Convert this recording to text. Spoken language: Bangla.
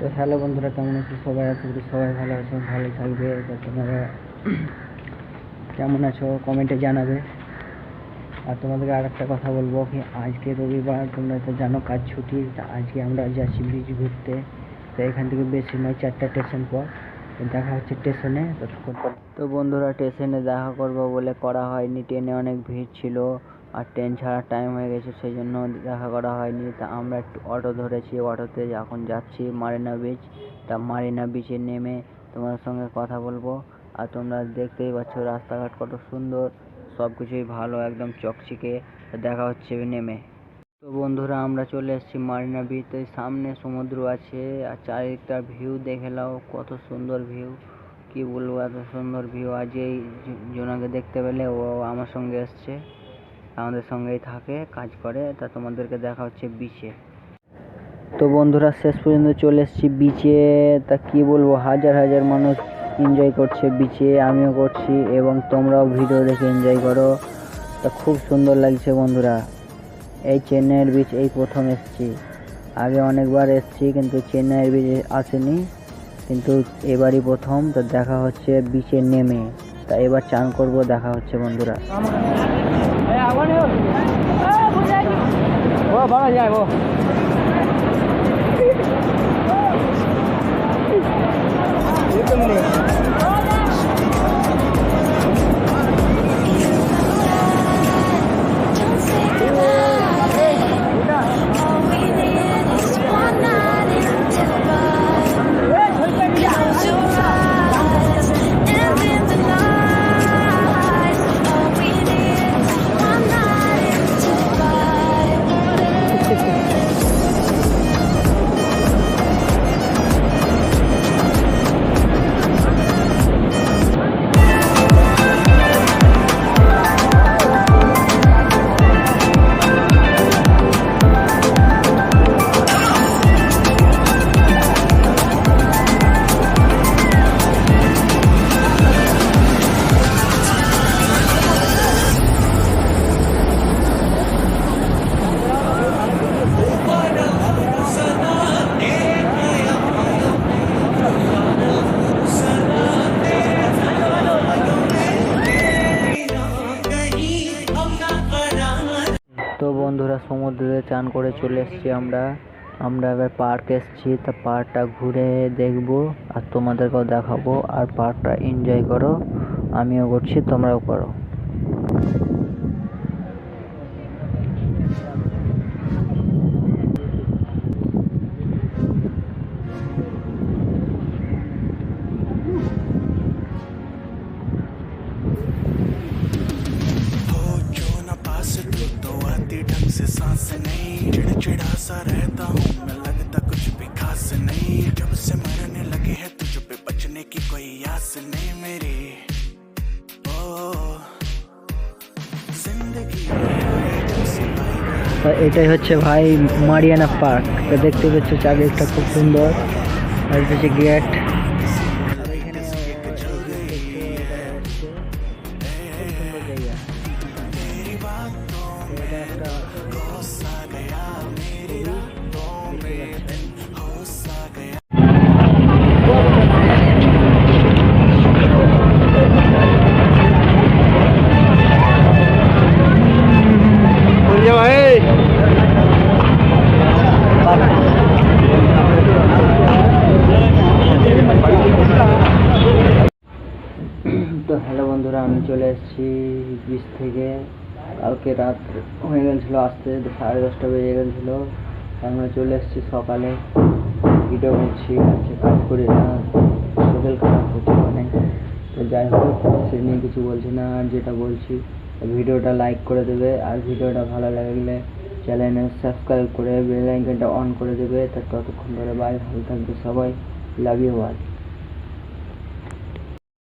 তো হ্যালো বন্ধুরা, কেমন আছো? সবাই আশা করি সবাই ভালো আছো, ভালোই থাকবে। তোমরা কেমন আছো? কমেন্টে জানাবে। আর তোমাদেরকে আর একটা কথা বলব কি, আজকে রবিবার, তোমরা তো জানো কাজ ছুটি আজকে আমরা যাচ্ছি ব্রিজ ঘুরতে। তো এখান থেকে বেশি নয়, চারটা স্টেশন পর। দেখা হচ্ছে স্টেশনে তো বন্ধুরা স্টেশনে দেখা করব বলে করা হয়নি। ট্রেনে অনেক ভিড় ছিল। আর ট্রেন ছাড়ার টাইম হয়ে গেছে সেই জন্য দেখা করা হয়নি। তা আমরা একটু অটো ধরেছি অটোতে এখন যাচ্ছি মারিনা বিচ তা মারিনা বিচে নেমে তোমার সঙ্গে কথা বলব। আর তোমরা দেখতেই পাচ্ছ রাস্তাঘাট কত সুন্দর সব কিছুই ভালো, একদম চকচিকে। দেখা হচ্ছে নেমে। তো বন্ধুরা, আমরা চলে এসেছি মারিনা বিচ বিচে সামনে, সমুদ্র আছে, আর চারিদিকটার ভিউ দেখে নাও, কত সুন্দর ভিউ কি বলব, এত সুন্দর ভিউ আজ এই জনাকে দেখতে পেলে ও আমার সঙ্গে এসছে। আমাদের সঙ্গেই থাকে, কাজ করে। তা তোমাদেরকে দেখা হচ্ছে বিচে তো বন্ধুরা, শেষ পর্যন্ত চলে এসেছি বিচে তা কি বলব, হাজার হাজার মানুষ এনজয় করছে বিচে আমিও করছি এবং তোমরাও ভিডিও দেখে এনজয় করো। তা খুব সুন্দর লাগছে বন্ধুরা। এই চেন্নাইয়ের বিচ এই প্রথম এসেছি। আগে অনেকবার এসেছি, কিন্তু চেন্নাইয়ের বিচ আসেনি। কিন্তু এবারই প্রথম, তো দেখা হচ্ছে বিচে নেমে। তা এবার চান করব, দেখা হচ্ছে বন্ধুরা। ও বাবা যায় ও বন্ধুরা, সমুদ্রে চান করে চলে এসেছি আমরা। আমরা এবার পার্ক এসেছি, তা পার্কটা ঘুরে দেখব আর তোমাদেরকেও দেখাবো। আর পার্কটা এনজয় করো, আমিও করছি, তোমরাও করো। आती ढंग से सांस नहीं चिड़चिड़ा सा रहता हूँ मैं लगता कुछ भी खास नहीं जब से मरने लगे है तुझ पे बचने की कोई आस नहीं मेरी ओ जिंदगी में आए जब से भाई তো এটাই হচ্ছে ভাই মারিয়ানা পার্ক তো দেখতে পাচ্ছ চারিদিকটা খুব সুন্দর আর এটা হচ্ছে গেট বন্ধুরা, আমি চলে এসেছি বিচ থেকে। কালকে রাত হয়ে গেছিল আসতে, সাড়ে দশটা বেজে গেছিল আমরা চলে এসেছি সকালে। ভিডিও করছি আজকে কাজ করি না, শরীর খারাপ হচ্ছে অনেক তো যাই হোক, সে নিয়ে কিছু বলছি না, আর যেটা বলছি, ভিডিওটা লাইক করে দেবে। আর ভিডিওটা ভালো লাগলে চ্যানেলে সাবস্ক্রাইব করে বেল আইকনটা অন করে দেবে। তা ততক্ষণ ধরে বাই ভালো থাকবে সবাই। Love you all